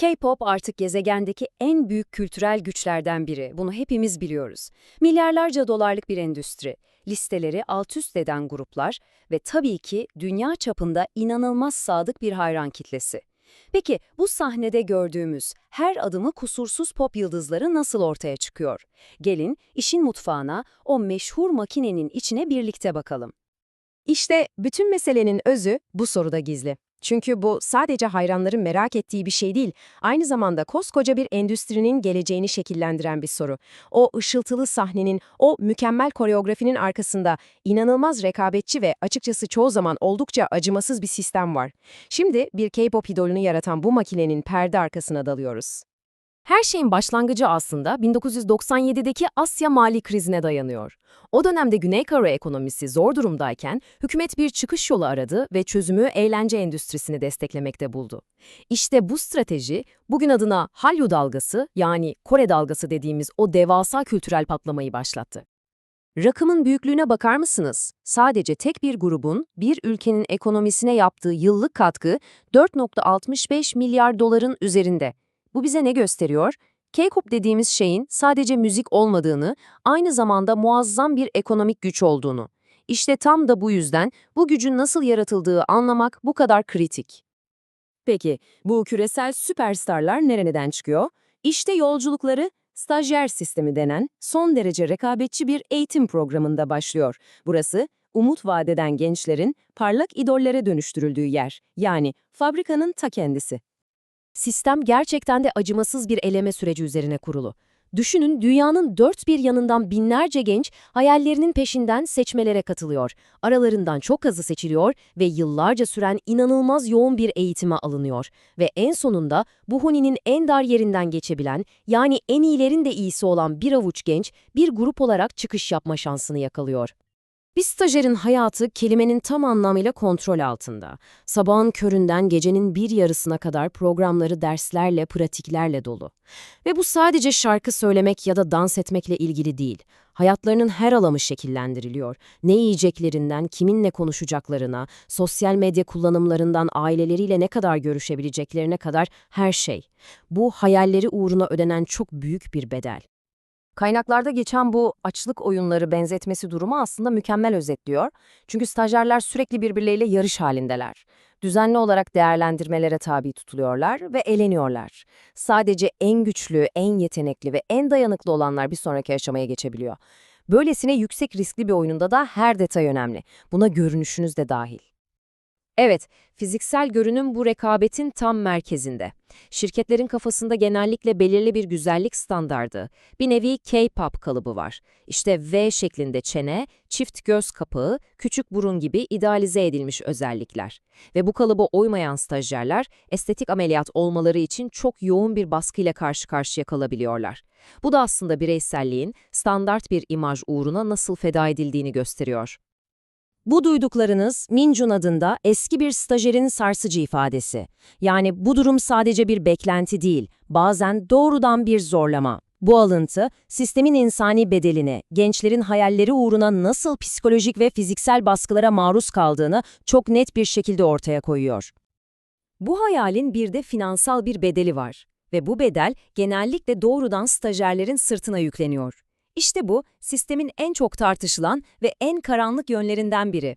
K-pop artık gezegendeki en büyük kültürel güçlerden biri. Bunu hepimiz biliyoruz. Milyarlarca dolarlık bir endüstri, listeleri alt üst eden gruplar ve tabii ki dünya çapında inanılmaz sadık bir hayran kitlesi. Peki bu sahnede gördüğümüz her adımı kusursuz pop yıldızları nasıl ortaya çıkıyor? Gelin işin mutfağına, o meşhur makinenin içine birlikte bakalım. İşte bütün meselenin özü bu soruda gizli. Çünkü bu sadece hayranların merak ettiği bir şey değil, aynı zamanda koskoca bir endüstrinin geleceğini şekillendiren bir soru. O ışıltılı sahnenin, o mükemmel koreografinin arkasında inanılmaz rekabetçi ve açıkçası çoğu zaman oldukça acımasız bir sistem var. Şimdi bir K-pop idolünü yaratan bu makinenin perde arkasına dalıyoruz. Her şeyin başlangıcı aslında 1997'deki Asya mali krizine dayanıyor. O dönemde Güney Kore ekonomisi zor durumdayken hükümet bir çıkış yolu aradı ve çözümü eğlence endüstrisini desteklemekte buldu. İşte bu strateji bugün adına Hallyu dalgası yani Kore dalgası dediğimiz o devasa kültürel patlamayı başlattı. Rakımın büyüklüğüne bakar mısınız? Sadece tek bir grubun bir ülkenin ekonomisine yaptığı yıllık katkı 4.65 milyar doların üzerinde. Bu bize ne gösteriyor? K-pop dediğimiz şeyin sadece müzik olmadığını, aynı zamanda muazzam bir ekonomik güç olduğunu. İşte tam da bu yüzden bu gücün nasıl yaratıldığı anlamak bu kadar kritik. Peki, bu küresel süperstarlar nereden çıkıyor? İşte yolculukları stajyer sistemi denen son derece rekabetçi bir eğitim programında başlıyor. Burası, umut vadeden gençlerin parlak idollere dönüştürüldüğü yer, yani fabrikanın ta kendisi. Sistem gerçekten de acımasız bir eleme süreci üzerine kurulu. Düşünün dünyanın dört bir yanından binlerce genç hayallerinin peşinden seçmelere katılıyor. Aralarından çok azı seçiliyor ve yıllarca süren inanılmaz yoğun bir eğitime alınıyor. Ve en sonunda bu huninin en dar yerinden geçebilen, yani en iyilerin de iyisi olan bir avuç genç bir grup olarak çıkış yapma şansını yakalıyor. Bir stajyerin hayatı kelimenin tam anlamıyla kontrol altında. Sabahın köründen gecenin bir yarısına kadar programları derslerle, pratiklerle dolu. Ve bu sadece şarkı söylemek ya da dans etmekle ilgili değil. Hayatlarının her alanı şekillendiriliyor. Ne yiyeceklerinden, kiminle konuşacaklarına, sosyal medya kullanımlarından aileleriyle ne kadar görüşebileceklerine kadar her şey. Bu hayalleri uğruna ödenen çok büyük bir bedel. Kaynaklarda geçen bu açlık oyunları benzetmesi durumu aslında mükemmel özetliyor. Çünkü stajyerler sürekli birbirleriyle yarış halindeler. Düzenli olarak değerlendirmelere tabi tutuluyorlar ve eleniyorlar. Sadece en güçlü, en yetenekli ve en dayanıklı olanlar bir sonraki aşamaya geçebiliyor. Böylesine yüksek riskli bir oyununda da her detay önemli. Buna görünüşünüz de dahil. Evet, fiziksel görünüm bu rekabetin tam merkezinde. Şirketlerin kafasında genellikle belirli bir güzellik standardı, bir nevi K-pop kalıbı var. İşte V şeklinde çene, çift göz kapağı, küçük burun gibi idealize edilmiş özellikler. Ve bu kalıba uymayan stajyerler, estetik ameliyat olmaları için çok yoğun bir baskıyla karşı karşıya kalabiliyorlar. Bu da aslında bireyselliğin standart bir imaj uğruna nasıl feda edildiğini gösteriyor. Bu duyduklarınız Minjun adında eski bir stajyerin sarsıcı ifadesi. Yani bu durum sadece bir beklenti değil, bazen doğrudan bir zorlama. Bu alıntı, sistemin insani bedelini, gençlerin hayalleri uğruna nasıl psikolojik ve fiziksel baskılara maruz kaldığını çok net bir şekilde ortaya koyuyor. Bu hayalin bir de finansal bir bedeli var ve bu bedel genellikle doğrudan stajyerlerin sırtına yükleniyor. İşte bu, sistemin en çok tartışılan ve en karanlık yönlerinden biri.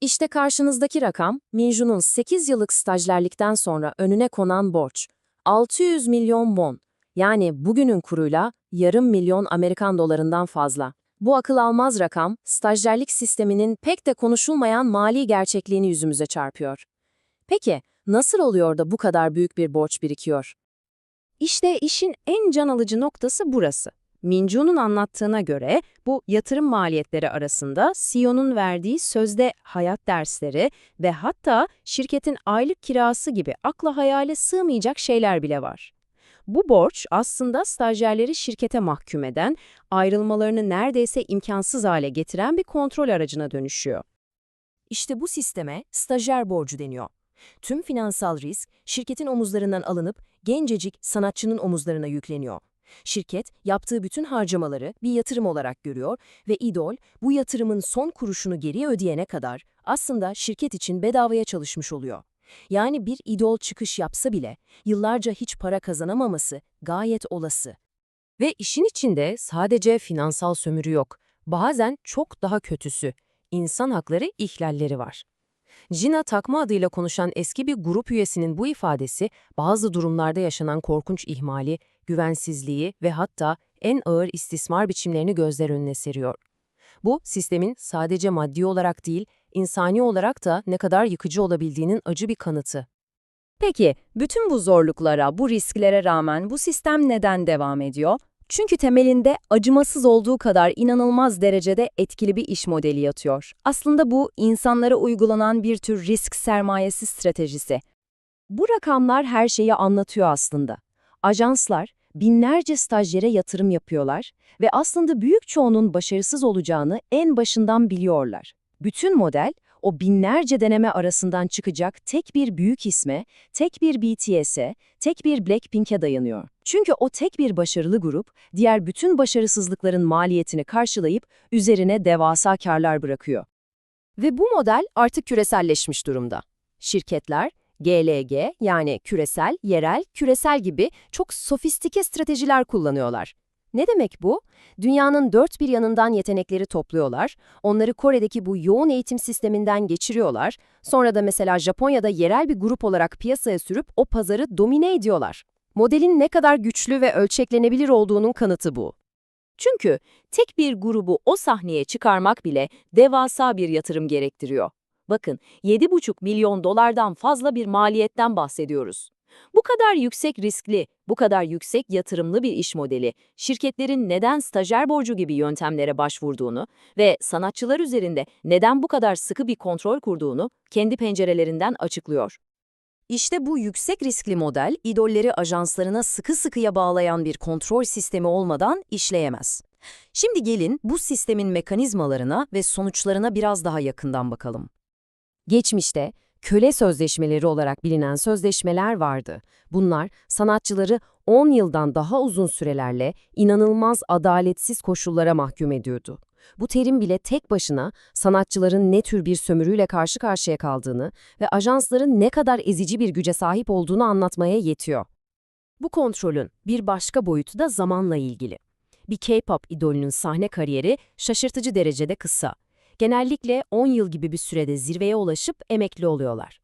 İşte karşınızdaki rakam, Minju'nun 8 yıllık stajlerlikten sonra önüne konan borç. 600 milyon won, yani bugünün kuruyla yarım milyon Amerikan dolarından fazla. Bu akıl almaz rakam, stajyerlik sisteminin pek de konuşulmayan mali gerçekliğini yüzümüze çarpıyor. Peki, nasıl oluyor da bu kadar büyük bir borç birikiyor? İşte işin en can alıcı noktası burası. Minju'nun anlattığına göre bu yatırım maliyetleri arasında CEO'nun verdiği sözde hayat dersleri ve hatta şirketin aylık kirası gibi akla hayale sığmayacak şeyler bile var. Bu borç aslında stajyerleri şirkete mahkum eden, ayrılmalarını neredeyse imkansız hale getiren bir kontrol aracına dönüşüyor. İşte bu sisteme stajyer borcu deniyor. Tüm finansal risk şirketin omuzlarından alınıp gencecik sanatçının omuzlarına yükleniyor. Şirket yaptığı bütün harcamaları bir yatırım olarak görüyor ve idol bu yatırımın son kuruşunu geriye ödeyene kadar aslında şirket için bedavaya çalışmış oluyor. Yani bir idol çıkış yapsa bile yıllarca hiç para kazanamaması gayet olası. Ve işin içinde sadece finansal sömürü yok. Bazen çok daha kötüsü, insan hakları ihlalleri var. Jina Takma adıyla konuşan eski bir grup üyesinin bu ifadesi bazı durumlarda yaşanan korkunç ihmali, güvensizliği ve hatta en ağır istismar biçimlerini gözler önüne seriyor. Bu, sistemin sadece maddi olarak değil, insani olarak da ne kadar yıkıcı olabildiğinin acı bir kanıtı. Peki, bütün bu zorluklara, bu risklere rağmen bu sistem neden devam ediyor? Çünkü temelinde acımasız olduğu kadar inanılmaz derecede etkili bir iş modeli yatıyor. Aslında bu, insanlara uygulanan bir tür risk sermayesi stratejisi. Bu rakamlar her şeyi anlatıyor aslında. Ajanslar binlerce stajyere yatırım yapıyorlar ve aslında büyük çoğunun başarısız olacağını en başından biliyorlar. Bütün model o binlerce deneme arasından çıkacak tek bir büyük isme, tek bir BTS'e, tek bir Blackpink'e dayanıyor. Çünkü o tek bir başarılı grup, diğer bütün başarısızlıkların maliyetini karşılayıp üzerine devasa karlar bırakıyor. Ve bu model artık küreselleşmiş durumda. Şirketler, GLG yani küresel, yerel, küresel gibi çok sofistike stratejiler kullanıyorlar. Ne demek bu? Dünyanın dört bir yanından yetenekleri topluyorlar, onları Kore'deki bu yoğun eğitim sisteminden geçiriyorlar, sonra da mesela Japonya'da yerel bir grup olarak piyasaya sürüp o pazarı domine ediyorlar. Modelin ne kadar güçlü ve ölçeklenebilir olduğunun kanıtı bu. Çünkü tek bir grubu o sahneye çıkarmak bile devasa bir yatırım gerektiriyor. Bakın 7,5 milyon dolardan fazla bir maliyetten bahsediyoruz. Bu kadar yüksek riskli, bu kadar yüksek yatırımlı bir iş modeli, şirketlerin neden stajyer borcu gibi yöntemlere başvurduğunu ve sanatçılar üzerinde neden bu kadar sıkı bir kontrol kurduğunu kendi pencerelerinden açıklıyor. İşte bu yüksek riskli model, idolleri ajanslarına sıkı sıkıya bağlayan bir kontrol sistemi olmadan işleyemez. Şimdi gelin bu sistemin mekanizmalarına ve sonuçlarına biraz daha yakından bakalım. Geçmişte köle sözleşmeleri olarak bilinen sözleşmeler vardı. Bunlar sanatçıları 10 yıldan daha uzun sürelerle inanılmaz adaletsiz koşullara mahkum ediyordu. Bu terim bile tek başına sanatçıların ne tür bir sömürüyle karşı karşıya kaldığını ve ajansların ne kadar ezici bir güce sahip olduğunu anlatmaya yetiyor. Bu kontrolün bir başka boyutu da zamanla ilgili. Bir K-pop idolünün sahne kariyeri şaşırtıcı derecede kısa genellikle 10 yıl gibi bir sürede zirveye ulaşıp emekli oluyorlar.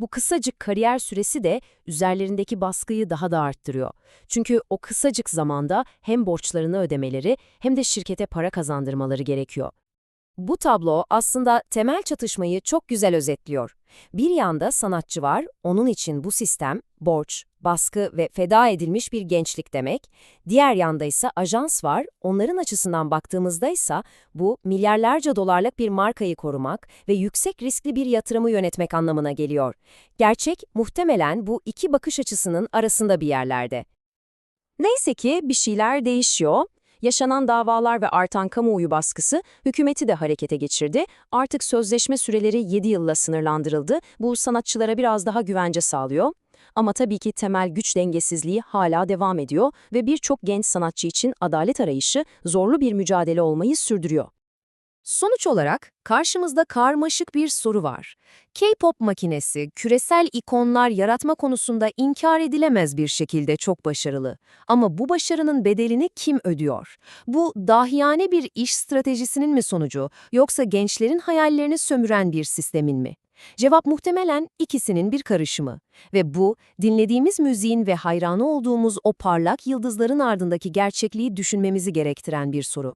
Bu kısacık kariyer süresi de üzerlerindeki baskıyı daha da arttırıyor. Çünkü o kısacık zamanda hem borçlarını ödemeleri hem de şirkete para kazandırmaları gerekiyor. Bu tablo aslında temel çatışmayı çok güzel özetliyor. Bir yanda sanatçı var, onun için bu sistem, borç, baskı ve feda edilmiş bir gençlik demek. Diğer yanda ise ajans var, onların açısından baktığımızda ise bu milyarlarca dolarlık bir markayı korumak ve yüksek riskli bir yatırımı yönetmek anlamına geliyor. Gerçek muhtemelen bu iki bakış açısının arasında bir yerlerde. Neyse ki bir şeyler değişiyor. Yaşanan davalar ve artan kamuoyu baskısı hükümeti de harekete geçirdi. Artık sözleşme süreleri 7 yılla sınırlandırıldı. Bu sanatçılara biraz daha güvence sağlıyor. Ama tabii ki temel güç dengesizliği hala devam ediyor ve birçok genç sanatçı için adalet arayışı zorlu bir mücadele olmayı sürdürüyor. Sonuç olarak karşımızda karmaşık bir soru var. K-pop makinesi küresel ikonlar yaratma konusunda inkar edilemez bir şekilde çok başarılı. Ama bu başarının bedelini kim ödüyor? Bu dahiyane bir iş stratejisinin mi sonucu yoksa gençlerin hayallerini sömüren bir sistemin mi? Cevap muhtemelen ikisinin bir karışımı. Ve bu, dinlediğimiz müziğin ve hayranı olduğumuz o parlak yıldızların ardındaki gerçekliği düşünmemizi gerektiren bir soru.